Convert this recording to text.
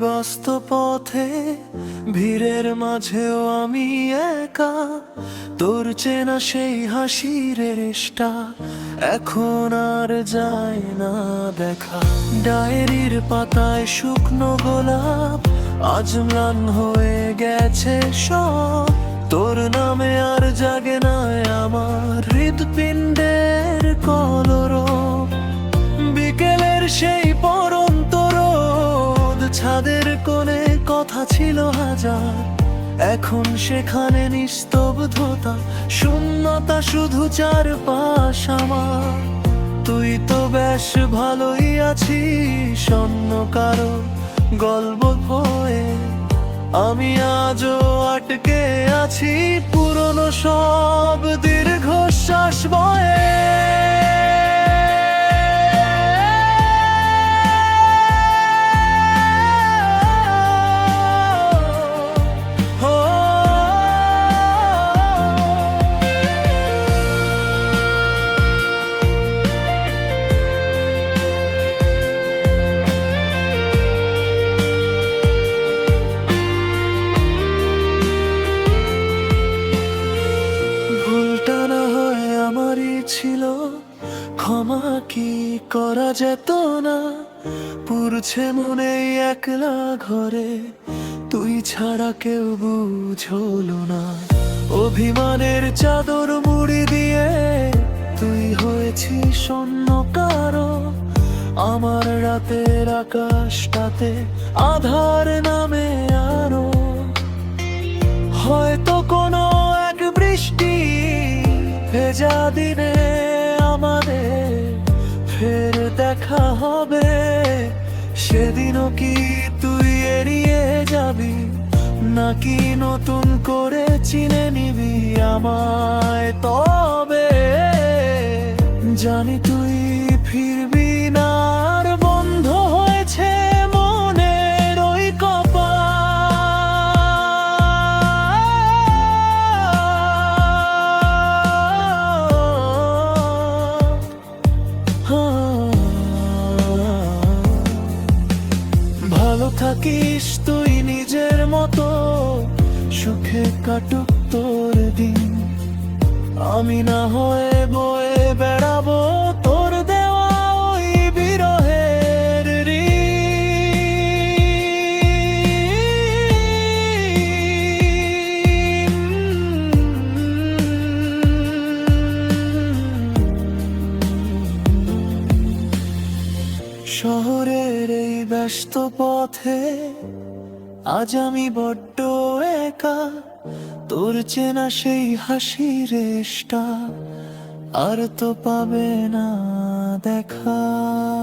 ব্যস্ত পথে, ভিড়ের মাঝেও আমি একা। তোর চেনা সেই হাসির রেশটা এখন আর যায় না দেখা। ডায়েরির পাতায় শুকনো গোলাপ আজ ম্লান হয়ে গেছে সব। তোর নামে ছাদের কোণে কথা ছিল হাজার। এখন সেখানে নিস্তব্ধতা, শূন্যতা শুধু চারপাশ আমার। তুই তো বেশ ভালোই আছিস, অন্য কারও গল্প হয়ে আমি আজও আটকে আছি পুরনো সব দীর্ঘশ্বাস বয়ে। ক্ষমা কি করা যেত না? পুরছে মনে একলা ঘরে, তুই ছাড়া কেউ বুঝলো না। অভিমানের চাদর মুড়ি দিয়ে তুই হয়েছিস শূন্য কারও। আমার রাতের আকাশটাতে আধার নামে আরও। হয়তো কোনো এক বৃষ্টি ভেজা দিনে আমাদের, ফের দেখা হবে। সেদিনও কি তুই এড়িয়ে যাবি? নাকি নতুন করে চিনে নিবি আমায়? তবে জানি তুই ফিরবি ভালো থাকিস তুই নিজের মতো সুখে কাটুক তোর দিন। আমি না হয়ে শহরের এই ব্যস্ত পথে আজ আমি বড্ড একা। তোর চেনা সেই হাসির রেষ্টা আর তো পাবে না দেখা।